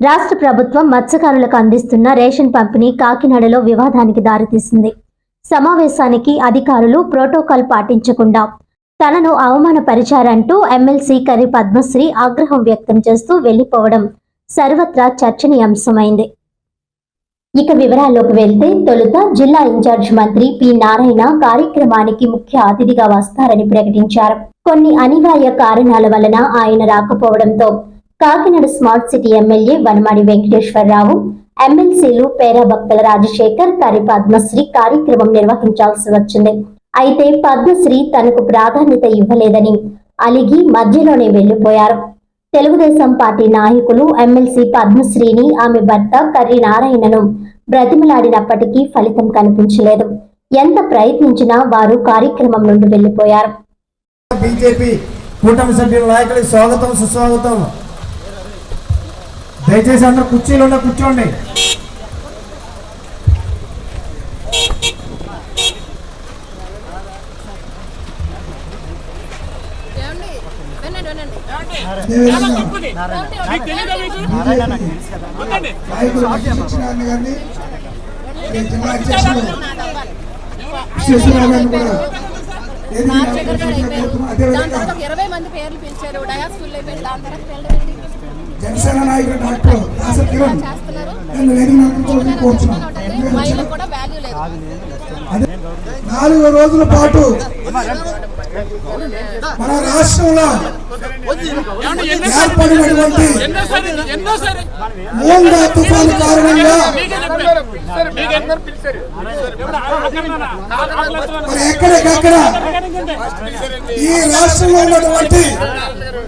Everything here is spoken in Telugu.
రాష్ట్ర ప్రభుత్వం మత్స్యకారులకు అందిస్తున్న రేషన్ పంపిణీ కాకినాడలో వివాదానికి దారితీసింది. సమావేశానికి అధికారులు ప్రోటోకాల్ పాటించకుండా తనను అవమానపరిచారంటూ ఎమ్మెల్సీ కరి పద్మశ్రీ ఆగ్రహం వ్యక్తం చేస్తూ వెళ్ళిపోవడం సర్వత్రా చర్చనీయాంశమైంది. ఇక వివరాల్లోకి వెళ్తే తొలుత జిల్లా ఇన్ఛార్జ్ మంత్రి పి నారాయణ కార్యక్రమానికి ముఖ్య అతిథిగా వస్తారని ప్రకటించారు. కొన్ని అనివార్య కారణాల వలన ఆయన రాకపోవడంతో Kakinada smart city MLA Vanamadi Venkateswararao ఎమ్మెల్సీలు పేరా భక్తుల రాజశేఖర్ కరి పద్మశ్రీ కార్యక్రమం నిర్వహించాల్సి వచ్చింది. అయితే పద్మశ్రీ తనకు ప్రాధాన్యత ఇవ్వలేదని అలిగి మధ్యలోనే వెళ్ళిపోయారు తెలుగుదేశం పార్టీ నాయకులు ఎమ్మెల్సీ పద్మశ్రీని ఆమె భర్త కర్రి నారాయణను బ్రతిమలాడినప్పటికీ ఫలితం కనిపించలేదు. ఎంత ప్రయత్నించినా వారు కార్యక్రమం నుండి వెళ్ళిపోయారు బీజేపీ కూటమి సభ్యుల నాయకులకు స్వాగతం సుస్వాగతం. దయచేసి అందరూ కుర్చీలు ఉన్న కూర్చోండి. జిల్లా అధ్యక్షులు గారిని కూడా అయిపోయారు. దాని తర్వాత ఒక ఇరవై మంది పేర్లు పిలిచారు. డయాస్ ఫుల్ అయిపోయింది. దాని తర్వాత. జనసేన నాయకుడు డాక్టర్ చేస్తున్నారు. మహిళలకు కూడా వాల్యూ లేదు. నాలుగు రోజుల పాటు మన రాష్ట్రంలో ఏర్పడినటువంటి మూండా తుఫాను కారణంగా ఎక్కడికక్కడ ఈ రాష్ట్రంలో ఉన్నటువంటి